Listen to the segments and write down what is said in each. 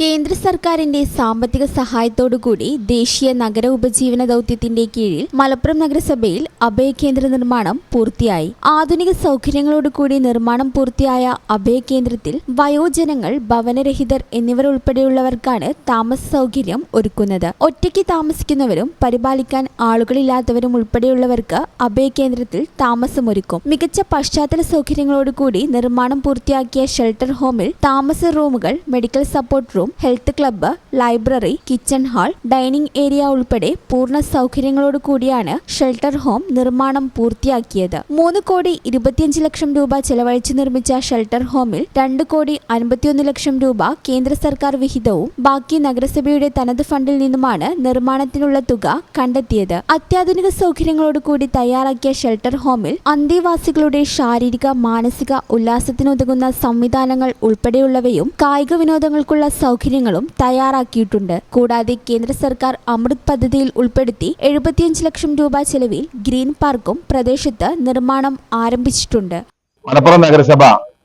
കേന്ദ്ര സർക്കാരിന്റെ സാമ്പത്തിക സഹായത്തോടുകൂടി ദേശീയ നഗര ഉപജീവന ദൗത്യത്തിന്റെ കീഴിൽ മലപ്പുറം നഗരസഭയിൽ അഭയകേന്ദ്ര നിർമ്മാണം പൂർത്തിയായി. ആധുനിക സൗകര്യങ്ങളോടുകൂടി നിർമ്മാണം പൂർത്തിയായ അഭയകേന്ദ്രത്തിൽ വയോജനങ്ങൾ ഭവനരഹിതർ എന്നിവർ ഉൾപ്പെടെയുള്ളവർക്കാണ് താമസ സൗകര്യം ഒരുക്കുന്നത്. ഒറ്റയ്ക്ക് താമസിക്കുന്നവരും പരിപാലിക്കാൻ ആളുകളില്ലാത്തവരും ഉൾപ്പെടെയുള്ളവർക്ക് അഭയകേന്ദ്രത്തിൽ താമസമൊരുക്കും. മികച്ച പശ്ചാത്തല സൗകര്യങ്ങളോടുകൂടി നിർമ്മാണം പൂർത്തിയാക്കിയ ഷെൽട്ടർ ഹോമിൽ താമസ റൂമുകൾ medical support room health club library kitchen hall dining area ഉൾപ്പെടെ പൂർണ സൗകര്യങ്ങളോട് കൂടിയാണ് ഷെൽട്ടർ ഹോം നിർമ്മാണം പൂർത്തിയാക്കിയത്. മൂന്ന് കോടി ഇരുപത്തിയഞ്ച് ലക്ഷം രൂപ ചെലവഴിച്ച് നിർമ്മിച്ച ഷെൽട്ടർ ഹോമിൽ രണ്ട് കോടി അൻപത്തിയൊന്ന് ലക്ഷം രൂപ കേന്ദ്ര സർക്കാർ വിഹിതവും ബാക്കി നഗരസഭയുടെ തനത് ഫണ്ടിൽ നിന്നുമാണ് നിർമ്മാണത്തിനുള്ള തുക കണ്ടെത്തിയത്. അത്യാധുനിക സൗകര്യങ്ങളോട് കൂടി തയ്യാറാക്കിയ ഷെൽട്ടർ ഹോമിൽ അന്തേവാസികളുടെ ശാരീരിക മാനസിക ഉല്ലാസത്തിനുതകുന്ന സംവിധാനങ്ങൾ ഉൾപ്പെടെയുള്ളവയും കായിക വിനോദങ്ങൾക്കുള്ള സൗകര്യങ്ങളും തയ്യാറാക്കിയിട്ടുണ്ട്. കൂടാതെ കേന്ദ്ര സർക്കാർ അമൃത് പദ്ധതിയിൽ ഉൾപ്പെടുത്തി എഴുപത്തിയഞ്ച് ലക്ഷം രൂപ ചെലവിൽ ഗ്രീൻ പാർക്കും പ്രദേശത്ത് നിർമ്മാണം ആരംഭിച്ചിട്ടുണ്ട്. മലപ്പുറം നഗരസഭ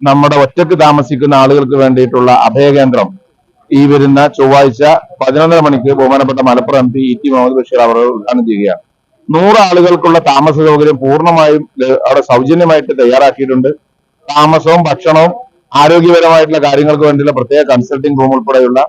നമ്മുടെ ഒറ്റയ്ക്ക് താമസിക്കുന്ന ആളുകൾക്ക് വേണ്ടിയിട്ടുള്ള അഭയകേന്ദ്രം ഈ വരുന്ന ചൊവ്വാഴ്ച പതിനൊന്നര മണിക്ക് ബഹുമാനപ്പെട്ട Malappuram M P E T Muhammad Basheer അവർ ഉദ്ഘാടനം ചെയ്യുകയാണ്. നൂറ് ആളുകൾക്കുള്ള താമസ സൗകര്യം പൂർണമായും അവിടെ സൗജന്യമായിട്ട് തയ്യാറാക്കിയിട്ടുണ്ട്. താമസവും ഭക്ഷണവും ആരോഗ്യപരമായിട്ടുള്ള കാര്യങ്ങൾക്ക് വേണ്ടിയുള്ള പ്രത്യേക കൺസൾട്ടിംഗ് റൂം ഉൾപ്പെടെയുള്ള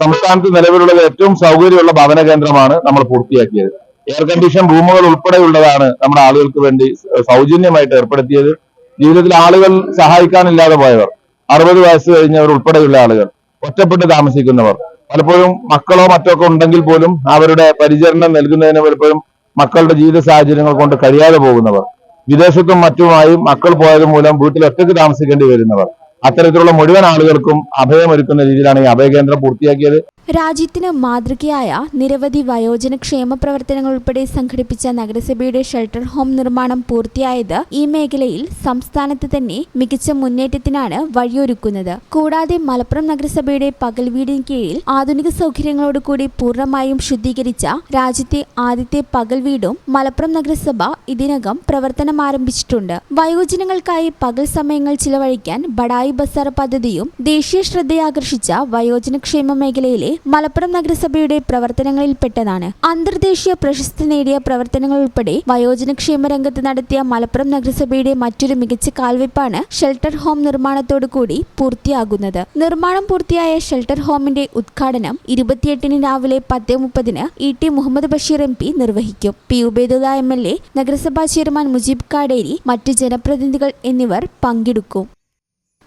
സംസ്ഥാനത്ത് നിലവിലുള്ള ഏറ്റവും സൗകര്യമുള്ള ഭവന കേന്ദ്രമാണ് നമ്മൾ പൂർത്തിയാക്കിയത്. എയർ കണ്ടീഷൻ റൂമുകൾ ഉൾപ്പെടെയുള്ളതാണ് നമ്മുടെ ആളുകൾക്ക് വേണ്ടി സൗജന്യമായിട്ട് ഏർപ്പെടുത്തിയത്. ജീവിതത്തിൽ ആളുകൾ സഹായിക്കാനില്ലാതെ പോയവർ അറുപത് വയസ്സ് കഴിഞ്ഞവർ ഉൾപ്പെടെയുള്ള ആളുകൾ ഒറ്റപ്പെട്ട് താമസിക്കുന്നവർ പലപ്പോഴും മക്കളോ മറ്റോ ഒക്കെ ഉണ്ടെങ്കിൽ പോലും അവരുടെ പരിചരണം നൽകുന്നതിന് പലപ്പോഴും മക്കളുടെ ജീവിത സാഹചര്യങ്ങൾ കൊണ്ട് കഴിയാതെ പോകുന്നവർ വിദേശത്തും മറ്റുമായി മക്കൾ പോയത് മൂലം വീട്ടിൽ ഒറ്റയ്ക്ക് താമസിക്കേണ്ടി വരുന്നവർ അത്തരത്തിലുള്ള മുഴുവൻ ആളുകൾക്കും അഭയമൊരുക്കുന്ന രീതിയിലാണ് ഈ അഭയകേന്ദ്രം പൂർത്തിയാക്കിയത്. രാജ്യത്തിന് മാതൃകയായ നിരവധി വയോജന ക്ഷേമ പ്രവർത്തനങ്ങൾ ഉൾപ്പെടെ സംഘടിപ്പിച്ച നഗരസഭയുടെ ഷെൽട്ടർ ഹോം നിർമ്മാണം പൂർത്തിയായത് ഈ മേഖലയിൽ സംസ്ഥാനത്ത് തന്നെ മികച്ച മുന്നേറ്റത്തിനാണ് വഴിയൊരുക്കുന്നത്. കൂടാതെ മലപ്പുറം നഗരസഭയുടെ പകൽ വീടിന് കീഴിൽ ആധുനിക സൗകര്യങ്ങളോടുകൂടി പൂർണമായും ശുദ്ധീകരിച്ച രാജ്യത്തെ ആദ്യത്തെ പകൽ വീടും മലപ്പുറം നഗരസഭ ഇതിനകം പ്രവർത്തനം ആരംഭിച്ചിട്ടുണ്ട്. വയോജനങ്ങൾക്കായി പകൽ സമയങ്ങൾ ചിലവഴിക്കാൻ ബഡായി ബസാർ പദ്ധതിയും ദേശീയ ശ്രദ്ധയാകർഷിച്ച വയോജനക്ഷേമ മേഖലയിലെ മലപ്പുറം നഗരസഭയുടെ പ്രവർത്തനങ്ങളിൽപ്പെട്ടതാണ് അന്തർദേശീയ പ്രശസ്തി നേടിയ പ്രവർത്തനങ്ങൾ ഉൾപ്പെടെ വയോജനക്ഷേമ രംഗത്ത് നടത്തിയ മലപ്പുറം നഗരസഭയുടെ മറ്റൊരു മികച്ച കാൽവെപ്പാണ് ഷെൽട്ടർ ഹോം നിർമ്മാണത്തോടു കൂടി പൂർത്തിയാകുന്നത്. നിർമ്മാണം പൂർത്തിയായ ഷെൽട്ടർ ഹോമിന്റെ ഉദ്ഘാടനം ഇരുപത്തിയെട്ടിന് രാവിലെ പത്തേ മുപ്പതിന് E T Muhammad Basheer M P നിർവഹിക്കും. P Ubaidulla M L A നഗരസഭാ ചെയർമാൻ മുജീബ് കാടേരി മറ്റ് ജനപ്രതിനിധികൾ എന്നിവർ പങ്കെടുക്കും.